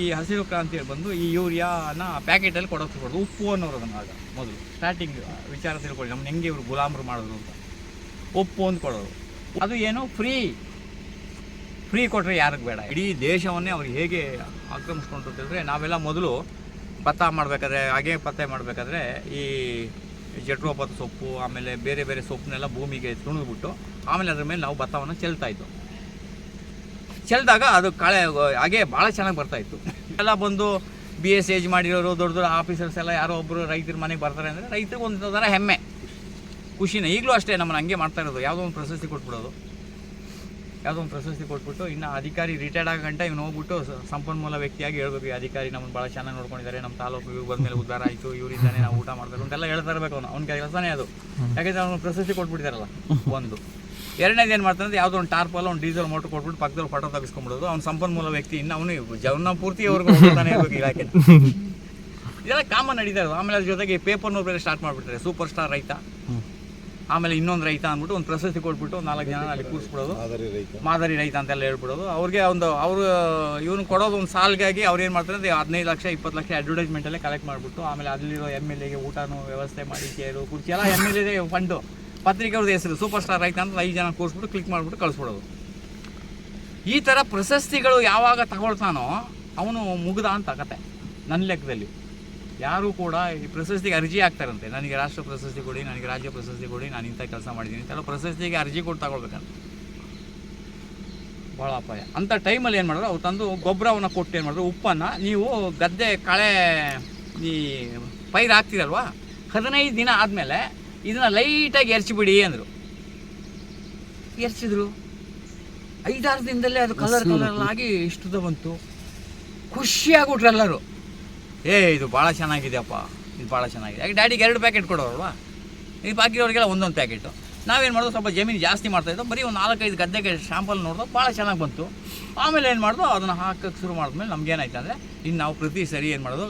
ಈ ಹಸಿರು ಕ್ರಾಂತಿ ಬಂದು ಈ ಯೂರಿಯಾನ ಪ್ಯಾಕೆಟಲ್ಲಿ ಕೊಡೋಕೆ ಕೊಡೋದು ಉಪ್ಪು ಅನ್ನೋರು ಅದನ್ನು ಆಗ ಮೊದಲು. ಸ್ಟಾರ್ಟಿಂಗ್ ವಿಚಾರ ತಿಳ್ಕೊಳ್ಳಿ. ನಮ್ಮನ್ನ ಹೆಂಗೆ ಇವರು ಗುಲಾಮರು ಮಾಡೋದು ಅಂತ. ಉಪ್ಪು ಅಂತ ಕೊಡೋದು. ಅದು ಏನೋ? ಫ್ರೀ ಫ್ರೀ ಕೊಟ್ಟರೆ ಯಾರಿಗೆ ಬೇಡ. ಇಡೀ ದೇಶವನ್ನೇ ಅವ್ರು ಹೇಗೆ ಆಕ್ರಮಿಸ್ಕೊಂಡು ಅಂತಂದರೆ ನಾವೆಲ್ಲ ಮೊದಲು ಭತ್ತ ಮಾಡಬೇಕಾದ್ರೆ, ಹಾಗೆ ಪತ್ತೆ ಮಾಡಬೇಕಾದ್ರೆ ಈ ಜಟ್ರೋಪತ್ ಸೊಪ್ಪು, ಆಮೇಲೆ ಬೇರೆ ಬೇರೆ ಸೊಪ್ಪನ್ನೆಲ್ಲ ಭೂಮಿಗೆ ತುಣಿದ್ಬಿಟ್ಟು, ಆಮೇಲೆ ಅದ್ರ ಮೇಲೆ ನಾವು ಭತ್ತವನ್ನು ಚೆಲ್ತಾ ಚೆಲ್ದಾಗ ಅದು ಕಳೆ ಹಾಗೆ ಭಾಳ ಚೆನ್ನಾಗಿ ಬರ್ತಾ ಇತ್ತು. ಎಲ್ಲ ಬಂದು ಬಿ ಎಸ್ ಏಜ್ ಮಾಡಿರೋರು, ದೊಡ್ಡ ದೊಡ್ಡ ಆಫೀಸರ್ಸ್ ಎಲ್ಲ ಯಾರೋ ಒಬ್ಬರು ರೈತರ ಮನೆಗೆ ಬರ್ತಾರೆ ಅಂದರೆ ರೈತರಿಗೆ ಒಂದು ಥರ ಹೆಮ್ಮೆ. ಖುಷಿನ. ಈಗಲೂ ಅಷ್ಟೇ ನಮ್ಮನ್ನು ಹಂಗೆ ಮಾಡ್ತಾ ಇರೋದು. ಯಾವುದೋ ಒಂದು ಪ್ರಶಸ್ತಿ ಕೊಟ್ಬಿಡೋದು. ಯಾವುದೋ ಒಂದು ಪ್ರಶಸ್ತಿ ಕೊಟ್ಬಿಟ್ಟು ಇನ್ನು ಅಧಿಕಾರಿ ರಿಟೈರ್ಡ್ ಆಗೋ ಗಂಟ ಇವ್ನು ಹೋಗ್ಬಿಟ್ಟು ಸಂಪನ್ಮೂಲ ವ್ಯಕ್ತಿಯಾಗಿ ಹೇಳ್ಬೇಕು, ಈ ಅಧಿಕಾರಿ ನಮ್ಮನ್ನು ಭಾಳ ಚೆನ್ನಾಗಿ ನೋಡ್ಕೊಂಡಿದ್ದಾರೆ ನಮ್ಮ ತಾಲೂಕು ಇವ್ರು ಬಂದಮೇಲೆ ಉದ್ಧಾರ ಆಯಿತು. ಇವರಿಂದಾನೆ ನಾವು ಊಟ ಮಾಡಬೇಕು. ಅಂತೆಲ್ಲ ಹೇಳ್ತಾ ಇರಬೇಕು ಅವನು. ಅವ್ನ ಕೆಲಸನೇ ಅದು. ಯಾಕೆಂದರೆ ಅವನು ಪ್ರಶಸ್ತಿ ಕೊಟ್ಬಿಟ್ಟಿದಾರಲ್ಲ, ಒಂದು. ಎರಡನೇದು ಏನು ಮಾಡ್ತಾನೆ ಯಾವುದೋ ಒಂದು ಟಾರ್ಪಲ್ಲ ಒಂದು ಡೀಸೆಲ್ ಮೋಟರ್ ಕೊಟ್ಬಿಟ್ಟು ಪಕ್ಕದಲ್ಲಿ ಫೋಟೋ ತೆಗೆಸ್ಕೊಂಡ್ಬಿಡೋದು. ಅವ್ನು ಸಂಪನ್ಮೂಲ ವ್ಯಕ್ತಿ ಇನ್ನು ಅವನು ಜವನ ಪೂರ್ತಿ ಅವ್ರಿಗೆ ಹೋಗ್ತಾನೆ ಇರ್ಬೇಕು ಇಲಾಖೆ ಇದೆಲ್ಲ ಕಾಮನ್ ನಡೀತಾ ಇರೋದು. ಆಮೇಲೆ ಅದ್ರ ಜೊತೆಗೆ ಪೇಪರ್ನೂ ಬೇರೆ ಸ್ಟಾರ್ಟ್ ಮಾಡಿಬಿಟ್ರೆ ಸೂಪರ್ ಸ್ಟಾರ್ ರೈತ ಆಮೇಲೆ ಇನ್ನೊಂದು ರೈತ ಅಂದ್ಬಿಟ್ಟು ಒಂದು ಪ್ರಶಸ್ತಿ ಕೊಟ್ಬಿಟ್ಟು ಒಂದು ನಾಲ್ಕು ಜನ ಅಲ್ಲಿ ಕೂರಿಸ್ಬಿಡೋದು. ಮಾದರಿ ರೈತ. ಮಾದರಿ ರೈತ ಅಂತೆಲ್ಲ ಹೇಳ್ಬಿಡೋದು. ಅವ್ರಿಗೆ ಒಂದು ಅವರು ಇವನು ಕೊಡೋದು ಒಂದು ಸಾಲ್ಗಾಗಿ ಅವ್ರು ಏನು ಮಾಡ್ತಾರೆ ಅಂದ್ರೆ ಹದಿನೈದು ಲಕ್ಷ ಇಪ್ಪತ್ತು ಲಕ್ಷ ಅಡ್ವರ್ಟೈಸ್ಮೆಂಟಲ್ಲೇ ಕಲೆಕ್ಟ್ ಮಾಡಿಬಿಟ್ಟು ಆಮೇಲೆ ಅಲ್ಲಿರೋ ಎಂ ಎಲ್ ಎಗೆ ಊಟನೂ ವ್ಯವಸ್ಥೆ ಮಾಡಿ ಕೇರು ಕುರ್ಚಿ ಎಲ್ಲ ಎಂ ಎಲ್ ಎ ಫಂಡು ಪತ್ರಿಕೆಯವ್ರದ್ದು ಹೆಸರು ಸೂಪರ್ ಸ್ಟಾರ್ ರೈತ ಅಂತ ಐದು ಜನ ಕೂರಿಸ್ಬಿಟ್ಟು ಕ್ಲಿಕ್ ಮಾಡಿಬಿಟ್ಟು ಕಳಿಸ್ಬಿಡೋದು. ಈ ಥರ ಪ್ರಶಸ್ತಿಗಳು ಯಾವಾಗ ತಗೊಳ್ತಾನೋ ಅವನು ಮುಗ್ದ ಅಂತ ಕತೆ, ನನ್ನ ಲೆಕ್ಕದಲ್ಲಿ. ಯಾರೂ ಕೂಡ ಈ ಪ್ರಶಸ್ತಿಗೆ ಅರ್ಜಿ ಹಾಕ್ತಾರಂತೆ. ನನಗೆ ರಾಷ್ಟ್ರ ಪ್ರಶಸ್ತಿ ಕೊಡಿ, ನನಗೆ ರಾಜ್ಯ ಪ್ರಶಸ್ತಿ ಕೊಡಿ, ನಾನು ಇಂಥ ಕೆಲಸ ಮಾಡಿದ್ದೀನಿ ಅಂತೆಲ್ಲ ಪ್ರಶಸ್ತಿಗೆ ಅರ್ಜಿ ಕೊಟ್ಟು ತಗೊಳ್ಬೇಕಂತ. ಭಾಳ ಅಪಾಯ. ಅಂಥ ಟೈಮಲ್ಲಿ ಏನು ಮಾಡಿದ್ರು, ಅವ್ರು ತಂದು ಗೊಬ್ಬರವನ್ನು ಕೊಟ್ಟು ಏನು ಮಾಡಿದ್ರು, ಉಪ್ಪನ್ನು ನೀವು ಗದ್ದೆ, ಕಳೆ, ಈ ಪೈರು ಹಾಕ್ತೀರಲ್ವ? ಹದಿನೈದು ದಿನ ಆದಮೇಲೆ ಇದನ್ನು ಲೈಟಾಗಿ ಎರ್ಚಿಬಿಡಿ ಅಂದರು. ಎರ್ಚಿದ್ರು ಐದಾರು ದಿನದಲ್ಲೇ ಅದು ಕಲರ್ ಕಲರ್ ಆಗಿ ಇಷ್ಟುದ ಬಂತು. ಖುಷಿಯಾಗ್ಬಿಟ್ರು ಎಲ್ಲರೂ. ಏ ಇದು ಭಾಳ ಚೆನ್ನಾಗಿದೆಯಪ್ಪ. ಇದು ಭಾಳ ಚೆನ್ನಾಗಿದೆ. ಯಾಕೆ ಡ್ಯಾಡಿಗೆ ಎರಡು ಪ್ಯಾಕೆಟ್ ಕೊಡೋರಲ್ವಾ? ಈ ಬಾಕಿರೋರಿಗೆಲ್ಲ ಒಂದೊಂದು ಪ್ಯಾಕೆಟು ನಾವೇನು ಮಾಡೋದು ಸ್ವಲ್ಪ ಜಮೀನು ಜಾಸ್ತಿ ಮಾಡ್ತಾಯಿದ್ದೋ ಬರೀ ಒಂದು ನಾಲ್ಕೈದು ಗದ್ದೆಗೆ ಶಾಂಪಲ್ ನೋಡಿದೋ ಭಾಳ ಚೆನ್ನಾಗಿ ಬಂತು. ಆಮೇಲೆ ಏನು ಮಾಡಿದ್ವು ಅದನ್ನು ಹಾಕಕ್ಕೆ ಶುರು ಮಾಡಿದ್ಮೇಲೆ ನಮ್ಗೇನಾಯ್ತು ಅಂದರೆ ಇನ್ನು ನಾವು ಪ್ರತಿ ಸರಿ ಏನು ಮಾಡೋದು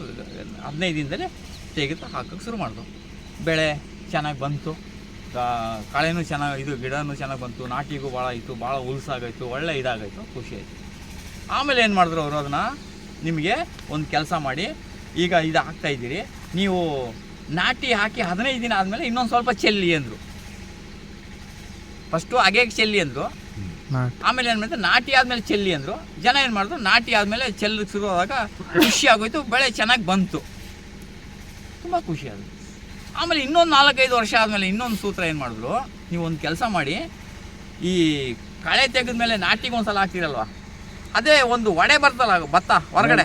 ಹದಿನೈದು ದಿನದಲ್ಲೇ ತೆಗೆದು ಹಾಕಕ್ಕೆ ಶುರು ಮಾಡಿದ್ವು ಬೆಳೆ ಚೆನ್ನಾಗಿ ಬಂತು. ಕಳೆನೂ ಚೆನ್ನಾಗಿ ಇದು ಗಿಡನೂ ಚೆನ್ನಾಗಿ ಬಂತು. ನಾಟಿಗೂ ಭಾಳ ಇತ್ತು ಭಾಳ ಹುಲ್ಸಾಗಾಯಿತು ಒಳ್ಳೆ ಇದಾಗಾಯಿತು ಖುಷಿ ಆಯಿತು. ಆಮೇಲೆ ಏನು ಮಾಡಿದ್ರು ಅವರು ಅದನ್ನು? ನಿಮಗೆ ಒಂದು ಕೆಲಸ ಮಾಡಿ ಈಗ ಇದು ಹಾಕ್ತಾಯಿದ್ದೀರಿ ನೀವು ನಾಟಿ ಹಾಕಿ ಹದಿನೈದು ದಿನ ಆದಮೇಲೆ ಇನ್ನೊಂದು ಸ್ವಲ್ಪ ಚೆಲ್ಲಿ ಅಂದರು. ಫಸ್ಟು ಅಗೆಗೆ ಚೆಲ್ಲಿ ಅಂದರು. ಆಮೇಲೆ ಏನು ಮಾಡಿದ್ರೆ? ನಾಟಿ ಆದಮೇಲೆ ಚೆಲ್ಲಿ ಅಂದರು. ಜನ ಏನು ಮಾಡಿದ್ರು? ನಾಟಿ ಆದಮೇಲೆ ಚೆಲ್ಲಿ ಶುರು ಆದಾಗ ಖುಷಿ ಆಗೋಯ್ತು ಬೆಳೆ ಚೆನ್ನಾಗಿ ಬಂತು. ತುಂಬ ಖುಷಿ ಆಯಿತು ಆಮೇಲೆ ಇನ್ನೊಂದು ನಾಲ್ಕೈದು ವರ್ಷ ಆದಮೇಲೆ ಇನ್ನೊಂದು ಸೂತ್ರ ಏನು ಮಾಡಿದ್ರು? ನೀವು ಒಂದು ಕೆಲಸ ಮಾಡಿ ಈ ಕಳೆ ತೆಗೆದ್ಮೇಲೆ ನಾಟಿಗೆ ಒಂದು ಸಲ ಹಾಕ್ತಿರಲ್ವ? ಅದೇ ಒಂದು ವಡೆ ಬರ್ತಲ್ಲ ಭತ್ತ ಹೊರಗಡೆ.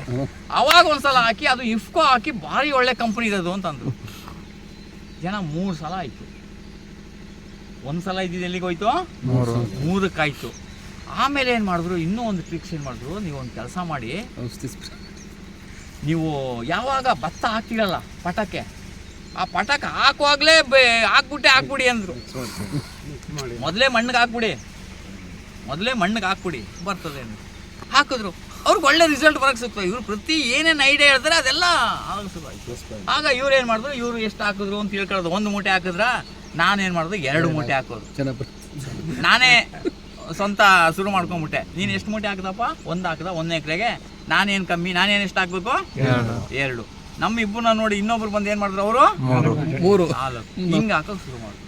ಅವಾಗ ಒಂದು ಸಲ ಹಾಕಿ ಅದು ಇಫ್ಕೋ ಹಾಕಿ ಭಾರಿ ಒಳ್ಳೆ ಕಂಪ್ನಿ ಇರೋದು ಅಂತಂದ್ರು. ಜನ ಮೂರು ಸಲ ಆಯಿತು. ಒಂದು ಸಲ ಇದ್ದಿದ್ದು ಎಲ್ಲಿಗೆ ಹೋಯ್ತು? ಮೂರಕ್ಕಾಯ್ತು ಆಮೇಲೆ ಏನು ಮಾಡಿದ್ರು? ಇನ್ನೂ ಒಂದು ಟ್ರಿಕ್ಸ್ ಏನು ಮಾಡಿದ್ರು? ನೀವು ಒಂದು ಕೆಲಸ ಮಾಡಿ ನೀವು ಯಾವಾಗ ಭತ್ತ ಹಾಕ್ತಿರಲ್ಲ ಪಟಕ್ಕೆ ಆ ಪಟಾಕ ಹಾಕುವಾಗಲೇ ಹಾಕ್ಬಿಟ್ಟೆ ಹಾಕ್ಬಿಡಿ ಅಂದರು. ಮೊದಲೇ ಮಣ್ಣಿಗೆ ಹಾಕ್ಬಿಡಿ. ಮೊದಲೇ ಮಣ್ಣಿಗೆ ಹಾಕ್ಬಿಡಿ ಬರ್ತದೆ ಅಂದ್ರು. ಹಾಕಿದ್ರು. ಅವ್ರಿಗೆ ಒಳ್ಳೆ ರಿಸಲ್ಟ್ ಬರೋಕ್ಕೆ ಸಿಗ್ತದೆ ಇವ್ರು ಪ್ರತಿ ಏನೇನು ಐಡಿಯಾ ಹೇಳ್ತಾರೆ ಅದೆಲ್ಲ ಆಗ ಇವ್ರು ಏನು ಮಾಡಿದ್ರು ಇವರು ಎಷ್ಟು ಹಾಕಿದ್ರು ಅಂತ ತಿಳ್ಕೊಳ್ಳೋದು ಒಂದು ಮೂಟೆ ಹಾಕಿದ್ರ ನಾನೇನು ಮಾಡಿದ್ರು ಎರಡು ಮೂಟೆ ಹಾಕೋದು. ನಾನೇ ಸ್ವಂತ ಶುರು ಮಾಡ್ಕೊಂಬಿಟ್ಟೆ. ನೀನು ಎಷ್ಟು ಮೂಟೆ ಹಾಕಿದಪ್ಪ? ಒಂದು ಹಾಕಿದ ಒಂದು ಎಕರೆಗೆ. ನಾನೇನು ಕಮ್ಮಿ ನಾನೇನು ಎಷ್ಟು ಹಾಕ್ಬೇಕು? ಎರಡು. ನಮ್ಮ ಇಬ್ಬರನ್ನ ನೋಡಿ ಇನ್ನೊಬ್ರು ಬಂದು ಏನು ಮಾಡಿದ್ರು ಅವರು? ಮೂರು. ನಾಲ್ಕು. ಹಿಂಗೆ ಹಾಕೋಕೆ ಶುರು ಮಾಡಿದ್ರು.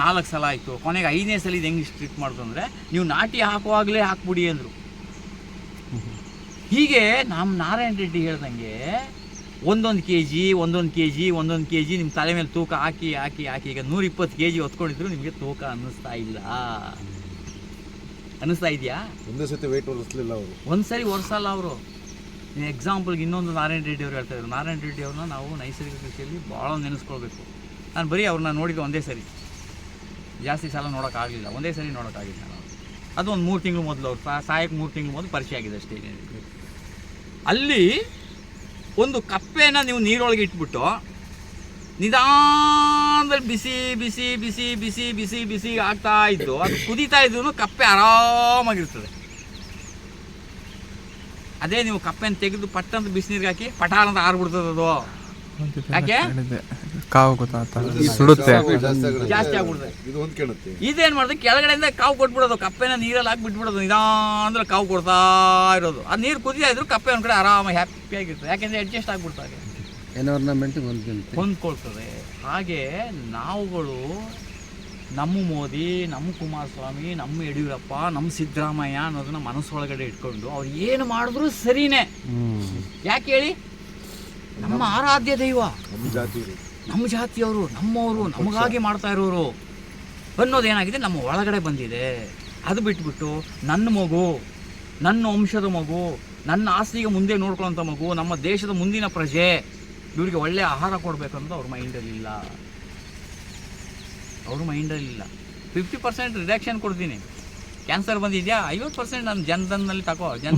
ನಾಲ್ಕು ಸಲ ಆಯಿತು. ಕೊನೆಗೆ ಐದನೇ ಸಲ ಇದು ಹೆಂಗೆ ಸ್ಟ್ರಿಕ್ಟ್ ಮಾಡಿದ್ರು ಅಂದರೆ ನೀವು ನಾಟಿ ಹಾಕುವಾಗಲೇ ಹಾಕ್ಬಿಡಿ ಅಂದರು. ಹೀಗೆ ನಮ್ಮ ನಾರಾಯಣ ರೆಡ್ಡಿ ಹೇಳ್ದಂಗೆ ಒಂದೊಂದು ಕೆ ಜಿ ಒಂದೊಂದು ಕೆ ಜಿ ಒಂದೊಂದು ಕೆ ಜಿ ನಿಮ್ಮ ತಲೆ ಮೇಲೆ ತೂಕ ಹಾಕಿ ಹಾಕಿ ಹಾಕಿ ಈಗ ನೂರಿಪ್ಪತ್ತು ಕೆ ಜಿ ಹೊತ್ಕೊಂಡಿದ್ರು ನಿಮಗೆ ತೂಕ ಅನ್ನಿಸ್ತಾ ಇಲ್ಲ. ಅನ್ನಿಸ್ತಾ ಇದೆಯಾ? ಒಂದೇ ಸತಿ ವೆಯ್ಟ್ ಹೊಲಿಸ್ಲಿಲ್ಲ ಅವರು. ಒಂದ್ಸರಿ ಒರ್ಸಲ್ಲ ಅವರು. ಎಕ್ಸಾಂಪಲ್ಗೆ ಇನ್ನೊಂದು ನಾರಾಯಣ ರೆಡ್ಡಿ ಅವ್ರು ಹೇಳ್ತಾ ಇದ್ರು. ನಾರಾಯಣ ರೆಡ್ಡಿ ಅವ್ರನ್ನ ನಾವು ನೈಸರ್ಗಿಕ ಕೃಷಿಯಲ್ಲಿ ಭಾಳ ನೆನೆಸ್ಕೊಳ್ಬೇಕು. ನಾನು ಬರೀ ಅವ್ರನ್ನ ನೋಡಿದ್ದು ಒಂದೇ ಸರಿ. ಜಾಸ್ತಿ ಸಲ ನೋಡೋಕ್ಕಾಗಲಿಲ್ಲ. ಒಂದೇ ಸರಿ ನೋಡೋಕ್ಕಾಗಿಲ್ಲ ನಾನು. ಅದು ಒಂದು ಮೂರು ತಿಂಗಳು ಮೊದಲು ಅವ್ರು ಸಾಯಕ್ಕೆ ಮೂರು ತಿಂಗಳು ಮೊದಲು ಪರಿಚಯ ಆಗಿದೆ ಅಷ್ಟೇ ಅಲ್ಲಿ ಒಂದು ಕಪ್ಪೆನ ನೀವು ನೀರೊಳಗೆ ಇಟ್ಬಿಟ್ಟು ನಿಧಾನದಲ್ಲಿ ಬಿಸಿ ಬಿಸಿ ಬಿಸಿ ಬಿಸಿ ಬಿಸಿ ಬಿಸಿ ಆಗ್ತಾ ಇದ್ದು, ಅದು ಕುದೀತಾ ಇದ್ದು ಕಪ್ಪೆ ಆರಾಮಾಗಿರ್ತದೆ. ಅದೇ ನೀವು ಕಪ್ಪೆನ ತೆಗೆದು ಪಟ್ಟಂತ ಬಿಸಿನೀರಿಗೆ ಹಾಕಿ ಪಟಾರ ಅಂತ ಆರ್ಬಿಡ್ತದೆ ಅದು. ಯಾಕೆ? ಕಾವು ಸುಡುತ್ತೆ. ಜಾಸ್ತಿ ಆಗ್ಬಿಡುತ್ತೆ ಇದೇನ್ ಮಾಡುದು? ಕೆಳಗಡೆಯಿಂದ ಕಾವು ಕೊಟ್ಬಿಡೋದು. ಕಪ್ಪೆನ ನೀರಲ್ಲಿ ಹಾಕಿ ಬಿಟ್ಬಿಡೋದು. ನಿಧಾನ ಕಾವು ಕೊಡ್ತಾ ಇರೋದು. ಅದು ನೀರು ಕುದಿತಾ ಇದ್ರು ಕಪ್ಪೆ ಒಂದ್ ಕಡೆ ಆರಾಮಾಗಿ ಹ್ಯಾಪಿ ಆಗಿರ್ತದೆ. ಯಾಕೆಂದ್ರೆ ಅಡ್ಜಸ್ಟ್ ಆಗ್ಬಿಡ್ತಾರೆ ಎನ್ವರ್ನಮೆಂಟ್ ಹೊಂದ್ಕೊಳ್ತದೆ ಹಾಗೆ ನಾವುಗಳು ನಮ್ಮ ಮೋದಿ ನಮ್ಮ ಕುಮಾರಸ್ವಾಮಿ ನಮ್ಮ ಯಡಿಯೂರಪ್ಪ ನಮ್ಮ ಸಿದ್ದರಾಮಯ್ಯ ಅನ್ನೋದನ್ನ ಮನಸ್ಸೊಳಗಡೆ ಇಟ್ಕೊಂಡು ಅವ್ರು ಏನು ಮಾಡಿದ್ರು ಸರಿನೇ. ಯಾಕೆ ಹೇಳಿ? ನಮ್ಮ ಆರಾಧ್ಯ ದೈವ. ನಮ್ಮ ಜಾತಿ ನಮ್ಮ ಜಾತಿಯವರು ನಮ್ಮವರು ನಮಗಾಗಿ ಮಾಡ್ತಾ ಇರೋರು. ಅನ್ನೋದೇನಾಗಿದೆ? ನಮ್ಮ ಒಳಗಡೆ ಬಂದಿದೆ. ಅದು ಬಿಟ್ಬಿಟ್ಟು ನನ್ನ ಮಗು ನನ್ನ ವಂಶದ ಮಗು ನನ್ನ ಆಸ್ತಿಗೆ ಮುಂದೆ ನೋಡ್ಕೊಳ್ಳೋಂಥ ಮಗು ನಮ್ಮ ದೇಶದ ಮುಂದಿನ ಪ್ರಜೆ ಇವರಿಗೆ ಒಳ್ಳೆಯ ಆಹಾರ ಕೊಡಬೇಕಂತ ಅವ್ರ ಮೈಂಡಲ್ಲಿ ಇಲ್ಲ. ಅವ್ರ ಮೈಂಡಲ್ಲಿಲ್ಲ ಫಿಫ್ಟಿ ಪರ್ಸೆಂಟ್ ರಿಡಕ್ಷನ್ ಕೊಡ್ತೀನಿ. ಕ್ಯಾನ್ಸರ್ ಬಂದಿದೆಯಾ? ಐವತ್ತು ಪರ್ಸೆಂಟ್ ನಾನು ಜನಧನ್ನಲ್ಲಿ ತಗೋ ಜನ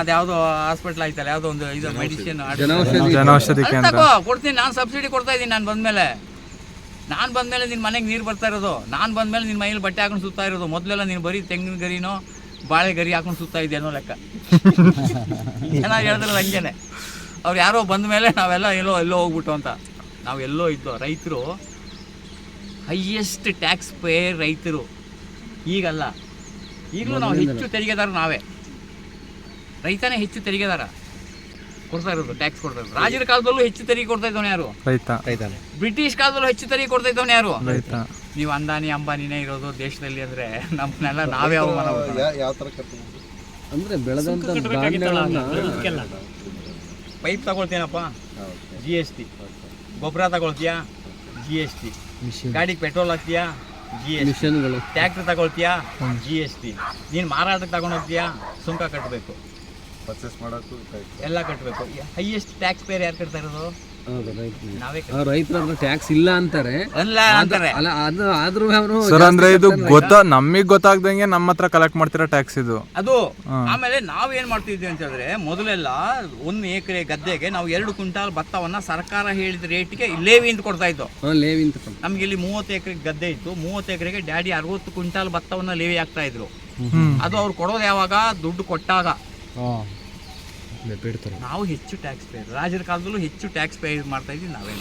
ಅದ್ಯಾವುದೋ ಹಾಸ್ಪಿಟ್ಲ್ ಆಯ್ತಲ್ಲ ಯಾವುದೋ ಒಂದು ಇದು ಮೆಡಿಸಿನ್ ತಗೋ ಕೊಡ್ತೀನಿ. ನಾನು ಸಬ್ಸಿಡಿ ಕೊಡ್ತಾ ಇದ್ದೀನಿ ನಾನು ಬಂದಮೇಲೆ. ನಾನು ಬಂದಮೇಲೆ ನಿನ್ನ ಮನೆಗೆ ನೀರು ಬರ್ತಾ ಇರೋದು. ನಾನು ಬಂದಮೇಲೆ ನಿನ್ನ ಮೈಯಲ್ಲಿ ಬಟ್ಟೆ ಹಾಕೊಂಡು ಸುತ್ತಾ ಇರೋದು. ಮೊದಲೆಲ್ಲ ನೀನು ಬರೀ ತೆಂಗಿನ ಗರಿನೋ ಬಾಳೆ ಗರಿ ಹಾಕೊಂಡು ಸುತ್ತಾ ಇದ್ದೆ ಅನ್ನೋ ಲೆಕ್ಕ. ಚೆನ್ನಾಗಿ ಹೇಳಿದ್ರಲ್ಲ ಹಂಗೇನೆ. ಅವ್ರು ಯಾರೋ ಬಂದ ಮೇಲೆ ನಾವೆಲ್ಲ ಎಲ್ಲೋ ಎಲ್ಲೋ ಹೋಗ್ಬಿಟ್ಟು ಅಂತ. ನಾವು ಎಲ್ಲೋ ಇದ್ದೋ ರೈತರು ಹೈಯೆಸ್ಟ್ ಟ್ಯಾಕ್ಸ್ ಪೇಯರ್ ರೈತರು. ಈಗಲ್ಲ. ಈಗಲೂ ನಾವು ಹೆಚ್ಚು ತೆರಿಗೆದಾರ ನಾವೇ. ರೈತನೇ ಹೆಚ್ಚು ತೆರಿಗೆದಾರ. ಕೊಡ್ತಾ ಇರೋದು ಟ್ಯಾಕ್ಸ್ ಕೊಡ್ತಾ ಇರೋದು. ರಾಜರ ಕಾಲದಲ್ಲೂ ಹೆಚ್ಚು ತೆರಿಗೆ ಕೊಡ್ತಾ ಇದ್ದವನು ಯಾರು? ರೈತ. ಬ್ರಿಟಿಷ್ ಕಾಲದಲ್ಲೂ ಹೆಚ್ಚು ತೆರಿಗೆ ಕೊಡ್ತಾ ಇದ್ದವನು ಯಾರು? ರೈತ. ನೀವು ಅಂದಾನಿ ಅಂಬಾನಿನೇ ಇರೋದು ದೇಶದಲ್ಲಿ ಅಂದ್ರೆ ನಮ್ಮನ್ನೆಲ್ಲ ನಾವೇ ಅವಮಾನ ಯಾವ ತರ ಕಟ್ಬೋದು ಅಂದ್ರೆ ಬೆಳೆದಂತ ಪೈಪ್ ತಗೊಳ್ತೀನಪ್ಪ ಜಿ ಎಸ್ ಟಿ ಗೊಬ್ಬರ ತಗೊಳ್ತೀಯಾ? ಜಿ ಎಸ್ ಟಿ ಗಾಡಿಗೆ ಪೆಟ್ರೋಲ್ ಹಾಕ್ತೀಯಾ? ಜಿ ಎಸ್ ಮಿಷನ್ಗಳು ಟ್ಯಾಕ್ಟ್ರ್ ತಗೊಳ್ತೀಯಾ? ಜಿ ಎಸ್ ಟಿ ನೀನು ಮಾರಾಟಕ್ಕೆ ತಗೊಂಡು ಹೋಗ್ತೀಯಾ? ಸುಂಕ ಕಟ್ಟಬೇಕು ಪರ್ಚೇಸ್ ಮಾಡೋಕ್ಕೂ. ಎಲ್ಲ ಕಟ್ಟಬೇಕು ಹೈಯೆಸ್ಟ್ ಟ್ಯಾಕ್ಸ್ ಪೇರ್ ಯಾರು ಕಟ್ತಾ ಇರೋದು? ರೈತರ. ಟ್ಯಾಕ್ಸ್ ಇಲ್ಲ ಅಂತಾರೆ. ಅಲ್ಲ ಅಂತಾರೆ. ಅದು ಆದ್ರೂ ಅವರು ಸರ್ ಅಂದ್ರೆ ಇದು ಗೊತ್ತ ನಮಗ್ ಗೊತ್ತಾಗ್ದಂಗೆ ನಮ್ಮ ಹತ್ರ ಕಲೆಕ್ಟ್ ಮಾಡ್ತಿರೋ ಟ್ಯಾಕ್ಸ್ ಇದು. ಅದು ಆಮೇಲೆ ನಾವ್ ಏನ್ ಮಾಡ್ತಿದ್ವಿ ಅಂತಂದ್ರೆ ಹೇಳಿದ್ರೆ ಮೊದಲೆಲ್ಲ ಒಂದು ಎಕರೆ ಗದ್ದೆಗೆ ನಾವು ಎರಡು ಕ್ವಿಂಟಾಲ್ ಭತ್ತವನ್ನ ಸರ್ಕಾರ ಹೇಳಿದ ರೇಟ್ಗೆ ಲೇವಿ ಅಂತ ಕೊಡ್ತಾ ಇತ್ತು ಲೇವಿ ಅಂತ. ನಮ್ಗೆ ಇಲ್ಲಿ ಮೂವತ್ತು ಎಕರೆ ಗದ್ದೆ ಇತ್ತು. ಮೂವತ್ತು ಎಕರೆಗೆ ಡ್ಯಾಡಿ ಅರವತ್ತು ಕ್ವಿಂಟಾಲ್ ಭತ್ತವನ್ನ ಲೇವಿ ಹಾಕ್ತಾ ಇದ್ರು. ಅದು ಅವ್ರು ಕೊಡೋದು ಯಾವಾಗ? ದುಡ್ಡು ಕೊಟ್ಟಾಗ. ಬಿಡ್ತಾರೆ. ನಾವು ಹೆಚ್ಚು ಟ್ಯಾಕ್ಸ್ ಪೇ ರಾಜರ ಕಾಲದಲ್ಲೂ ಹೆಚ್ಚು ಟ್ಯಾಕ್ಸ್ ಪೇ ಮಾಡ್ತಾ ಇದ್ವಿ ನಾವೇ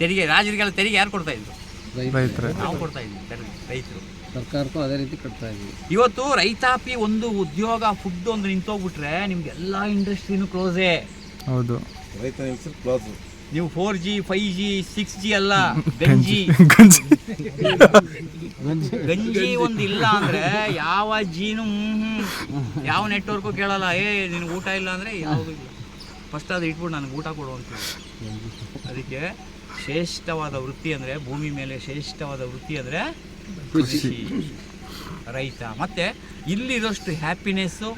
ತೆರಿಗೆ ರಾಜರಿಗೆಲ್ಲ ತೆರಿಗೆ ಯಾರು ಕೊಡ್ತಾ ಇದ್ರು? ರೈತರೇ. ನಾವು ಕೊಡ್ತಾ ಇದ್ವಿ ತೆರಿಗೆ ರೈತರು. ಸರ್ಕಾರಕ್ಕೂ ಅದೇ ರೀತಿ ಕಟ್ತಾ ಇದ್ವಿ. ಇವತ್ತು ರೈತಾಪಿ ಒಂದು ಉದ್ಯೋಗ ಫುಡ್ ಒಂದು ನಿಂತೋಗ್ಬಿಟ್ರೆ ನಿಮ್ಗೆ ಎಲ್ಲ ಇಂಡಸ್ಟ್ರಿನೂ ಕ್ಲೋಸೇ ಹೌದು. ರೈತ ಹೆಸರು ಕ್ಲಾಸ್ ನೀವು four G five G six G ಅಲ್ಲ ಗಂಜಿ. ಗಂಜಿ ಒಂದು ಇಲ್ಲ ಅಂದ್ರೆ ಯಾವ ಜೀನು. ಯಾವ ನೆಟ್ವರ್ಕು ಕೇಳಲ್ಲ. ಏ ನಿನ್ ಊಟ ಇಲ್ಲ ಅಂದ್ರೆ ಯಾವುದು ಇಲ್ಲ. ಫಸ್ಟ್ ಅದು ಇಟ್ಬಿಟ್ಟು ನನಗೆ ಊಟ ಕೊಡು ಅಂತ ಅದಕ್ಕೆ ಶ್ರೇಷ್ಠವಾದ ವೃತ್ತಿ ಅಂದ್ರೆ ಭೂಮಿ ಮೇಲೆ ಶ್ರೇಷ್ಠವಾದ ವೃತ್ತಿ ಅಂದ್ರೆ ಕೃಷಿ. ರೈತ. ಮತ್ತೆ ಇಲ್ಲಿರೋಷ್ಟು ಹ್ಯಾಪಿನೆಸ್ಸು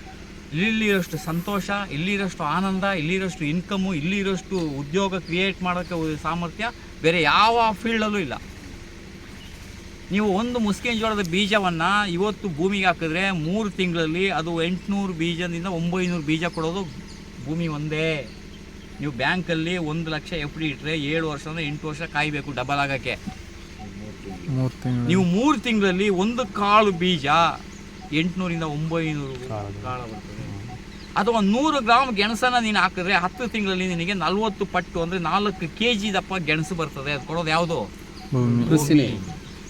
ಇಲ್ಲಿರೋಷ್ಟು ಸಂತೋಷ ಇಲ್ಲಿರೋಷ್ಟು ಆನಂದ ಇಲ್ಲಿರೋಷ್ಟು ಇನ್ಕಮು ಇಲ್ಲಿರೋಷ್ಟು ಉದ್ಯೋಗ ಕ್ರಿಯೇಟ್ ಮಾಡೋಕ್ಕೆ ಸಾಮರ್ಥ್ಯ ಬೇರೆ ಯಾವ ಫೀಲ್ಡಲ್ಲೂ ಇಲ್ಲ. ನೀವು ಒಂದು ಮುಸ್ಕಿನ ಜೋಳದ ಬೀಜವನ್ನು ಇವತ್ತು ಭೂಮಿಗೆ ಹಾಕಿದ್ರೆ ಮೂರು ತಿಂಗಳಲ್ಲಿ ಅದು ಎಂಟುನೂರು ಬೀಜದಿಂದ ಒಂಬೈನೂರು ಬೀಜ ಕೊಡೋದು ಭೂಮಿ ಒಂದೇ. ನೀವು ಬ್ಯಾಂಕಲ್ಲಿ ಒಂದು ಲಕ್ಷ ಎಫ್ ಡಿ ಇಟ್ಟರೆ ಏಳು ವರ್ಷ ಅಂದರೆ ಎಂಟು ವರ್ಷ ಕಾಯಬೇಕು ಡಬಲ್ ಆಗೋಕ್ಕೆ. ನೀವು ಮೂರು ತಿಂಗಳಲ್ಲಿ ಒಂದು ಕಾಳು ಬೀಜ ಎಂಟುನೂರಿಂದ ಒಂಬೈನೂರು ಕಾಳು. ಬರ್ತದೆ. ಅಥವಾ ನೂರು ಗ್ರಾಮ್ ಗೆಣಸನ್ನ ನೀನು ಹಾಕಿದ್ರೆ ಹತ್ತು ತಿಂಗಳಲ್ಲಿ ನಿನಗೆ ನಲ್ವತ್ತು ಪಟ್ಟು ಅಂದರೆ ನಾಲ್ಕು ಕೆ ಜಿ ದಪ್ಪ ಗೆಣಸು ಬರ್ತದೆ. ಅದು ಕೊಡೋದು ಯಾವುದು?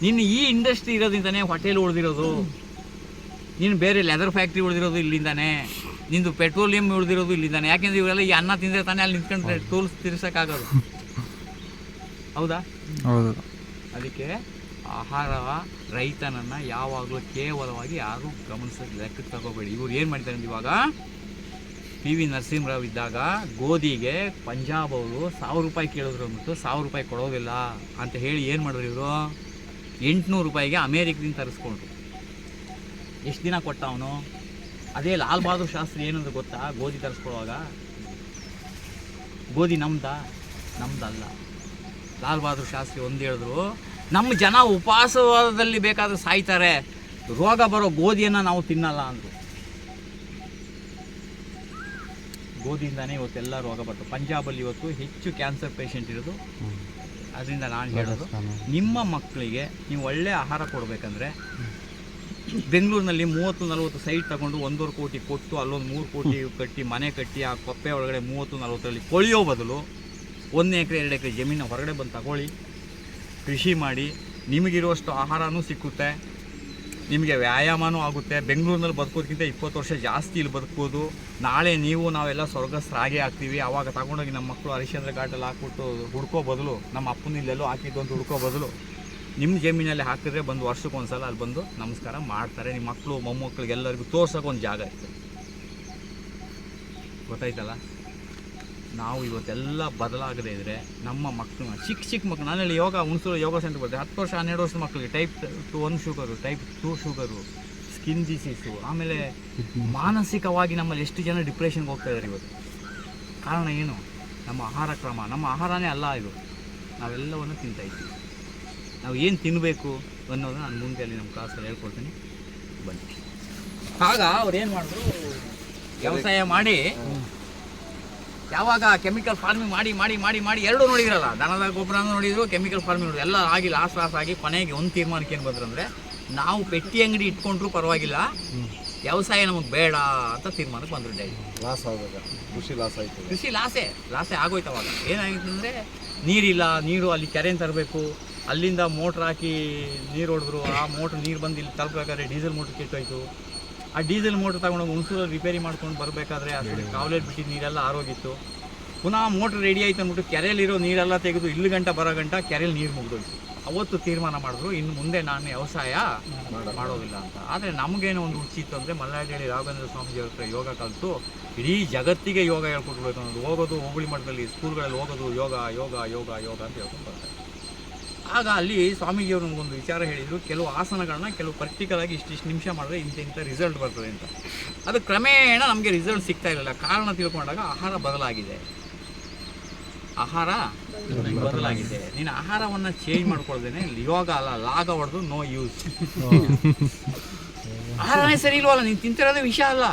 ನಿನ್ನ ಈ ಇಂಡಸ್ಟ್ರಿ ಇರೋದಿಂದನೇ ಹೋಟೆಲ್ ಉಳಿದಿರೋದು. ನೀನು ಬೇರೆ ಲೆದರ್ ಫ್ಯಾಕ್ಟ್ರಿ ಉಳಿದಿರೋದು ಇಲ್ಲಿಂದಾನೆ. ನಿಂದು ಪೆಟ್ರೋಲಿಯಂ ಉಳಿದಿರೋದು ಇಲ್ಲಿಂದಾನೆ. ಯಾಕೆಂದ್ರೆ ಇವರೆಲ್ಲ ಈ ಅನ್ನ ತಿಂದರೆ ತಾನೇ ಅಲ್ಲಿ ನಿಂತ್ಕೊಂಡ್ರೆ ಟೋಲ್ಸ್ ತಿರ್ಸಕ್ಕಾಗೋದು. ಹೌದಾ? ಹೌದು. ಅದಕ್ಕೆ ಆಹಾರ ರೈತನನ್ನು ಯಾವಾಗಲೂ ಕೇವಲವಾಗಿ ಯಾರು ಗಮನಿಸ ಲೆಕ್ಕಕ್ಕೆ ತಗೋಬೇಡಿ. ಇವ್ರು ಏನು ಮಾಡ್ತಾರೆ ಅಂದ್ರೆ ಇವಾಗ ಪಿ ವಿ ನರಸಿಂಹರಾವ್ ಇದ್ದಾಗ ಗೋಧಿಗೆ ಪಂಜಾಬ್ ಅವರು ಸಾವಿರ ರೂಪಾಯಿ ಕೇಳಿದ್ರು ಅಂದ್ಬಿಟ್ಟು ಸಾವಿರ ರೂಪಾಯಿ ಕೊಡೋದಿಲ್ಲ ಅಂತ ಹೇಳಿ ಏನು ಮಾಡಿದ್ರು ಇವರು? ಎಂಟುನೂರು ರೂಪಾಯಿಗೆ ಅಮೇರಿಕದಿಂದ ತರಿಸ್ಕೊಂಡ್ರು. ಎಷ್ಟು ದಿನ ಕೊಟ್ಟ ಅವನು? ಅದೇ ಲಾಲ್ ಬಹದ್ದೂರ್ ಶಾಸ್ತ್ರಿ ಏನಂದ್ರೆ ಗೊತ್ತಾ? ಗೋಧಿ ತರಿಸ್ಕೊಳ್ಳುವಾಗ? ಗೋಧಿ ನಮ್ದ? ನಮ್ದಲ್ಲ. ಲಾಲ್ ಬಹದ್ದೂರ್ ಶಾಸ್ತ್ರಿ ಒಂದು ಹೇಳಿದ್ರು ನಮ್ಮ ಜನ ಉಪವಾಸವಾದದಲ್ಲಿ ಬೇಕಾದ್ರೆ ಸಾಯ್ತಾರೆ. ರೋಗ ಬರೋ ಗೋಧಿಯನ್ನು ನಾವು ತಿನ್ನಲ್ಲ ಅಂದರು. ಗೋಧಿಯಿಂದಾನೇ ಇವತ್ತೆಲ್ಲ ರೋಗ ಬರ್ತವೆ ಪಂಜಾಬಲ್ಲಿ ಇವತ್ತು ಹೆಚ್ಚು ಕ್ಯಾನ್ಸರ್ ಪೇಷಂಟ್ ಇರೋದು ಅದರಿಂದ ನಾನು ಹೇಳೋದು, ನಿಮ್ಮ ಮಕ್ಕಳಿಗೆ ನೀವು ಒಳ್ಳೆಯ ಆಹಾರ ಕೊಡಬೇಕಂದ್ರೆ ಬೆಂಗಳೂರಿನಲ್ಲಿ ಮೂವತ್ತು, ನಲವತ್ತು ಸೈಟ್ ತಗೊಂಡು ಒಂದೂವರೆ ಕೋಟಿ ಕೊಟ್ಟು ಅಲ್ಲೊಂದು ಮೂರು ಕೋಟಿ ಕಟ್ಟಿ, ಮನೆ ಕಟ್ಟಿ, ಆ ಕೊಪ್ಪೆ ಒಳಗಡೆ ಮೂವತ್ತು, ನಲವತ್ತರಲ್ಲಿ ಕೊಳಿಯೋ ಬದಲು ಒಂದು ಎಕರೆ, ಎರಡು ಎಕರೆ ಜಮೀನು ಹೊರಗಡೆ ಬಂದು ತಗೊಳ್ಳಿ. ಕೃಷಿ ಮಾಡಿ, ನಿಮಗಿರುವಷ್ಟು ಆಹಾರನೂ ಸಿಕ್ಕುತ್ತೆ. ನಿಮಗೆ ವ್ಯಾಯಾಮನೂ ಆಗುತ್ತೆ. ಬೆಂಗಳೂರಿನಲ್ಲಿ ಬದುಕೋದಕ್ಕಿಂತ ಇಪ್ಪತ್ತು ವರ್ಷ ಜಾಸ್ತಿ ಇಲ್ಲಿ ಬದುಕ್ಬೋದು. ನಾಳೆ ನೀವು, ನಾವೆಲ್ಲ ಸ್ವರ್ಗಸ್ಥರಾಗೇ ಆಗ್ತೀವಿ. ಆವಾಗ ತಗೊಂಡೋಗಿ ನಮ್ಮ ಮಕ್ಕಳು ಹರಿಶ್ಚಂದ್ರ ಘಾಟಲ್ಲಿ ಹಾಕ್ಬಿಟ್ಟು ಹುಡ್ಕೋ ಬದಲು, ನಮ್ಮ ಅಪ್ಪನ ಇಲ್ಲೆಲ್ಲೋ ಹಾಕಿದ್ದು ಅಂತ ಹುಡ್ಕೋ ಬದಲು, ನಿಮ್ಮ ಜಮೀನಲ್ಲಿ ಹಾಕಿದ್ರೆ ಬಂದು ವರ್ಷಕ್ಕೊಂದ್ಸಲ ಅಲ್ಲಿ ಬಂದು ನಮಸ್ಕಾರ ಮಾಡ್ತಾರೆ. ನಿಮ್ಮ ಮಕ್ಕಳು, ಮೊಮ್ಮಕ್ಕಳಿಗೆಲ್ಲರಿಗೂ ತೋರ್ಸೋಕೆ ಒಂದು ಜಾಗ ಇರ್ತದೆ ಗೊತ್ತಾಯ್ತಲ್ಲ? ನಾವು ಇವತ್ತೆಲ್ಲ ಬದಲಾಗದೇ ಇದ್ದರೆ ನಮ್ಮ ಮಕ್ಕಳು ಚಿಕ್ಕ ಚಿಕ್ಕ ಮಕ್ಕಳು ನಾನಲ್ಲಿ ಯೋಗ ಹುಣಸೂರು ಯೋಗ ಸೆಂಟರ್ ಬರ್ತದೆ ಹತ್ತು ವರ್ಷ ಹನ್ನೆರಡು ವರ್ಷದ ಮಕ್ಕಳಿಗೆ type two one sugar type two sugar skin disease ಆಮೇಲೆ ಮಾನಸಿಕವಾಗಿ ನಮ್ಮಲ್ಲಿ ಎಷ್ಟು ಜನ ಡಿಪ್ರೆಷನ್ಗೆ ಹೋಗ್ತಾ ಇದ್ದಾರೆ ಇವತ್ತು. ಕಾರಣ ಏನು? ನಮ್ಮ ಆಹಾರ ಕ್ರಮ. ನಮ್ಮ ಆಹಾರನೇ ಅಲ್ಲ ಇದು. ನಾವೆಲ್ಲವನ್ನು ತಿಂತಾ ಇದ್ದೀವಿ. ನಾವು ಏನು ತಿನ್ನಬೇಕು ಅನ್ನೋದನ್ನ ನಾನು ಮುಂದೆ ಅಲ್ಲಿ ನಮ್ಮ ಕ್ಲಾಸಲ್ಲಿ ಹೇಳ್ಕೊಡ್ತೀನಿ. ಬನ್ನಿ. ಆಗ ಅವ್ರು ಏನು ಮಾಡಿದ್ರು? ವ್ಯವಸಾಯ ಮಾಡಿ ಯಾವಾಗ ಕೆಮಿಕಲ್ ಫಾರ್ಮಿಂಗ್ ಮಾಡಿ ಮಾಡಿ ಮಾಡಿ ಮಾಡಿ ಎರಡೂ ನೋಡಿದ್ರಲ್ಲ ದನದ ಗೊಬ್ಬರನೂ ನೋಡಿದ್ರು ಕೆಮಿಕಲ್ ಫಾರ್ಮಿಂಗ್ ನೋಡಿದ್ರು ಎಲ್ಲ ಆಗಿ ಲಾಸ್ ಲಾಸ್ ಆಗಿ ಕೊನೆಗೆ ಒಂದು ತೀರ್ಮಾನಕ್ಕೆ ಏನು ಬಂದ್ರಂದ್ರೆ ನಾವು ಪೆಟ್ಟಿ ಅಂಗಡಿ ಇಟ್ಕೊಂಡ್ರೂ ಪರವಾಗಿಲ್ಲ ವ್ಯವಸಾಯ ನಮಗೆ ಬೇಡ ಅಂತ ತೀರ್ಮಾನಕ್ಕೆ ಬಂದರು ಡೈಲಿ. ಲಾಸ್ ಆಗೋದು ಕೃಷಿ ಲಾಸ್ ಆಯಿತು ಕೃಷಿ ಲಾಸೇ ಲಾಸೇ ಆಗೋಯ್ತು ಅವಾಗ. ಏನಾಗಿತ್ತು ಅಂದರೆ ನೀರಿಲ್ಲ ನೀರು ಅಲ್ಲಿ ಕೆರೆಯನ್ನು ತರಬೇಕು ಅಲ್ಲಿಂದ ಮೋಟ್ರ್ ಹಾಕಿ ನೀರು ಹೊಡೆದ್ರು ಆ ಮೋಟ್ರ್ ನೀರು ಬಂದು ಇಲ್ಲಿ ತಲುಪಬೇಕಾದ್ರೆ ಡೀಸೆಲ್ ಮೋಟ್ರ್ ಕೆಟ್ಟೋಯ್ತು ಆ ಡೀಸೆಲ್ ಮೋಟ್ರ್ ತಗೊಂಡೋಗಿ ಹುಣಸೂರಲ್ಲಿ ರಿಪೇರಿ ಮಾಡ್ಕೊಂಡು ಬರಬೇಕಾದ್ರೆ ಅಷ್ಟು ಕಾವಲೇಟ್ ಬಿಟ್ಟಿದ್ದು ನೀರೆಲ್ಲ ಆರೋಗಿತ್ತು ಪುನಃ ಮೋಟ್ರ್ ರೆಡಿ ಆಯ್ತು ಅಂದ್ಬಿಟ್ಟು ಕೆರೆಯಲ್ಲಿರೋ ನೀರೆಲ್ಲ ತೆಗೆದು ಇಲ್ಲಿ ಗಂಟ ಬರೋ ಗಂಟ ಕೆರೆಯಲ್ಲಿ ನೀರು ಮುಗಿದೋಯ್ತು. ಅವತ್ತು ತೀರ್ಮಾನ ಮಾಡಿದ್ರು ಇನ್ನು ಮುಂದೆ ನಾನು ವ್ಯವಸಾಯ ಮಾಡೋದಿಲ್ಲ. ಅಂತ. ಆದರೆ ನಮಗೇನು ಒಂದು ಹುಚ್ಚಿತ್ತು ಅಂದರೆ ಮಲ್ಲಾಡಿ ರಾಘವೇಂದ್ರ ಸ್ವಾಮೀಜಿ ಹತ್ರ ಯೋಗ ಕಲಿತು ಇಡೀ ಜಗತ್ತಿಗೆ ಯೋಗ ಹೇಳ್ಕೊಟ್ಬೇಕು ಅನ್ನೋದು. ಹೋಗೋದು ಹೋಬಳಿ ಮಠದಲ್ಲಿ ಸ್ಕೂಲ್ಗಳಲ್ಲಿ ಹೋಗೋದು ಯೋಗ ಯೋಗ ಯೋಗ ಯೋಗ ಅಂತ ಹೇಳ್ಕೊಂಡು ಬರ್ತಾರೆ. ಆಗ ಅಲ್ಲಿ ಸ್ವಾಮೀಜಿಯವರು ನಮಗೊಂದು ವಿಚಾರ ಹೇಳಿದರು ಕೆಲವು ಆಸನಗಳನ್ನ ಕೆಲವು ಪರ್ಟಿಕ್ಯುಲರ್ ಆಗಿ ಇಷ್ಟಿಷ್ಟು ನಿಮಿಷ ಮಾಡಿದ್ರೆ ಇಂಥ ಇಂಥ ರಿಸಲ್ಟ್ ಬರ್ತದೆ ಅಂತ. ಅದು ಕ್ರಮೇಣ ನಮಗೆ ರಿಸಲ್ಟ್ ಸಿಗ್ತಾ ಇರಲಿಲ್ಲ. ಕಾರಣ ತಿಳ್ಕೊಂಡಾಗ ಆಹಾರ ಬದಲಾಗಿದೆ. ಆಹಾರ ಬದಲಾಗಿದೆ. ನೀನು ಆಹಾರವನ್ನು ಚೇಂಜ್ ಮಾಡ್ಕೊಳ್ದೇನೆ ಯೋಗ ಅಲ್ಲ ಲಾಗ ಹೊಡೆದು ನೋ ಯೂಸ್ ಆಹಾರನೇ ಸರಿ ಇಲ್ವಲ್ಲ ನೀನು ತಿಂತಿರೋದೇ ವಿಷಯ ಅಲ್ಲ.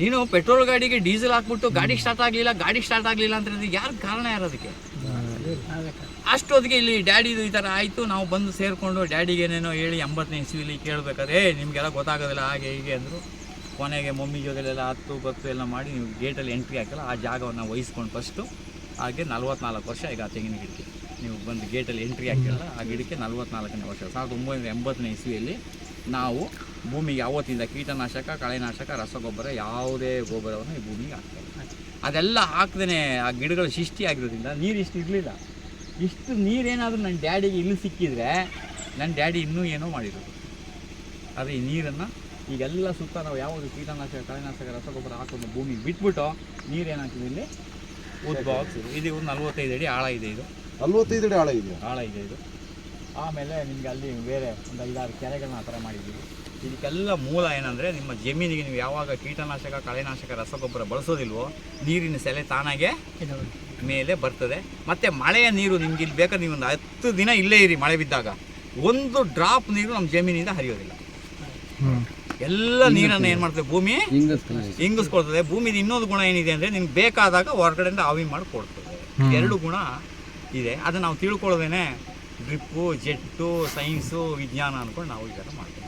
ನೀನು ಪೆಟ್ರೋಲ್ ಗಾಡಿಗೆ ಡೀಸೆಲ್ ಹಾಕ್ಬಿಟ್ಟು ಗಾಡಿ ಸ್ಟಾರ್ಟ್ ಆಗಲಿಲ್ಲ ಗಾಡಿ ಸ್ಟಾರ್ಟ್ ಆಗಲಿಲ್ಲ ಅಂತ ಯಾರು ಕಾರಣ ಯಾರು ಅದಕ್ಕೆ? ಅಷ್ಟೊತ್ತಿಗೆ ಇಲ್ಲಿ ಡ್ಯಾಡಿದು ಈ ಥರ ಆಯಿತು. ನಾವು ಬಂದು ಸೇರಿಕೊಂಡು ಡ್ಯಾಡಿಗೆ ಏನೇನೋ ಹೇಳಿ ಎಂಬತ್ತನೇ ಇಸ್ವಿಲಿ ಕೇಳಬೇಕಾದ್ರೆ, ಏ, ನಿಮಗೆಲ್ಲ ಗೊತ್ತಾಗೋದಿಲ್ಲ, ಹಾಗೆ ಹೀಗೆ ಅಂದರು. ಕೊನೆಗೆ ಮಮ್ಮಿ ಜೊತೆಲೆಲ್ಲ ಹತ್ತು ಬತ್ತು ಎಲ್ಲ ಮಾಡಿ ನೀವು ಗೇಟಲ್ಲಿ ಎಂಟ್ರಿ ಹಾಕಲ್ಲ, ಆ ಜಾಗವನ್ನು ವಹಿಸ್ಕೊಂಡು ಫಸ್ಟು ಹಾಗೆ ನಲ್ವತ್ನಾಲ್ಕು ವರ್ಷ ಈಗ ಆ ತೆಂಗಿನ ಗಿಡಕ್ಕೆ. ನೀವು ಬಂದು ಗೇಟಲ್ಲಿ ಎಂಟ್ರಿ ಹಾಕಿಲ್ಲ ಆ ಗಿಡಕ್ಕೆ ನಲ್ವತ್ನಾಲ್ಕನೇ ವರ್ಷ. ಸಾವಿರದ ಒಂಬೈನೂರ ಎಂಬತ್ತನೇ ಇಸ್ವಿಯಲ್ಲಿ ನಾವು ಭೂಮಿಗೆ ಅವತ್ತಿಂದ ಕೀಟನಾಶಕ, ಕಳೆನಾಶಕ, ರಸಗೊಬ್ಬರ, ಯಾವುದೇ ಗೊಬ್ಬರವನ್ನು ಈ ಭೂಮಿಗೆ ಹಾಕ್ತಾರೆ ಅದೆಲ್ಲ ಹಾಕ್ದೇ ಆ ಗಿಡಗಳು ಸೃಷ್ಟಿ ಆಗಿರೋದ್ರಿಂದ ನೀರು ಇಷ್ಟು ಇರಲಿಲ್ಲ. ಇಷ್ಟು ನೀರೇನಾದರೂ ನನ್ನ ಡ್ಯಾಡಿಗೆ ಇಲ್ಲಿ ಸಿಕ್ಕಿದರೆ ನನ್ನ ಡ್ಯಾಡಿ ಇನ್ನೂ ಏನೋ ಮಾಡಿರೋದು ಆದರೆ ಈ ನೀರನ್ನು ಈಗೆಲ್ಲ ಸುತ್ತ ನಾವು ಯಾವುದು ಕೀಟನಾಶಕ ಕಳೆನಾಶಕ ರಸಗೊಬ್ಬರ ಹಾಕೊಂಡು ಭೂಮಿಗೆ ಬಿಟ್ಬಿಟ್ಟು ನೀರೇನಾಗ್ತದೆ ಇಲ್ಲಿ? ಉದ್ಭವಿಸಿದ್ರು ಇದು ಒಂದು ನಲ್ವತ್ತೈದು ಅಡಿ ಆಳ ಇದೆ ಇದು. ನಲ್ವತ್ತೈದು ಅಡಿ ಆಳ ಇದೆ. ಆಳ ಇದೆ ಇದು. ಆಮೇಲೆ ನಿಮಗೆ ಅಲ್ಲಿ ಬೇರೆ ಒಂದು ಐದಾರು ಕೆರೆಗಳನ್ನ ಆ ಥರ ಮಾಡಿದ್ದೀವಿ. ಇದಕ್ಕೆಲ್ಲ ಮೂಲ ಏನಂದರೆ ನಿಮ್ಮ ಜಮೀನಿಗೆ ನೀವು ಯಾವಾಗ ಕೀಟನಾಶಕ ಕಳೆನಾಶಕ ರಸಗೊಬ್ಬರ ಬಳಸೋದಿಲ್ವೋ ನೀರಿನ ಸೆಲೆ ತಾನಾಗೆ ಮೇಲೆ ಬರ್ತದೆ. ಮತ್ತು ಮಳೆಯ ನೀರು ನಿಮ್ಗೆ ಇಲ್ಲಿ ಬೇಕಾದ್ರೆ ನೀವು ಒಂದು ಹತ್ತು ದಿನ ಇಲ್ಲೇ ಇರಿ ಮಳೆ ಬಿದ್ದಾಗ. ಒಂದು ಡ್ರಾಪ್ ನೀರು ನಮ್ಮ ಜಮೀನಿಂದ ಹರಿಯೋದಿಲ್ಲ. ಎಲ್ಲ ನೀರನ್ನು ಏನು ಮಾಡ್ತದೆ? ಭೂಮಿ ಹಿಂಗಿಸ್ಕೊಳ್ತದೆ ಭೂಮಿದ ಇನ್ನೊಂದು ಗುಣ ಏನಿದೆ ಅಂದರೆ ನಿಮ್ಗೆ ಬೇಕಾದಾಗ ಹೊರಗಡೆಯಿಂದ ಆವಿ ಮಾಡಿ ಕೊಡ್ತದೆ. ಎರಡು ಗುಣ ಇದೆ. ಅದನ್ನು ನಾವು ತಿಳ್ಕೊಳ್ಳೋದೇನೆ ಡ್ರಿಪ್ಪು ಜೆಟ್ಟು ಸೈನ್ಸು ವಿಜ್ಞಾನ ಅಂದ್ಕೊಂಡು ನಾವು ಈ ಥರ ಮಾಡ್ತೀವಿ.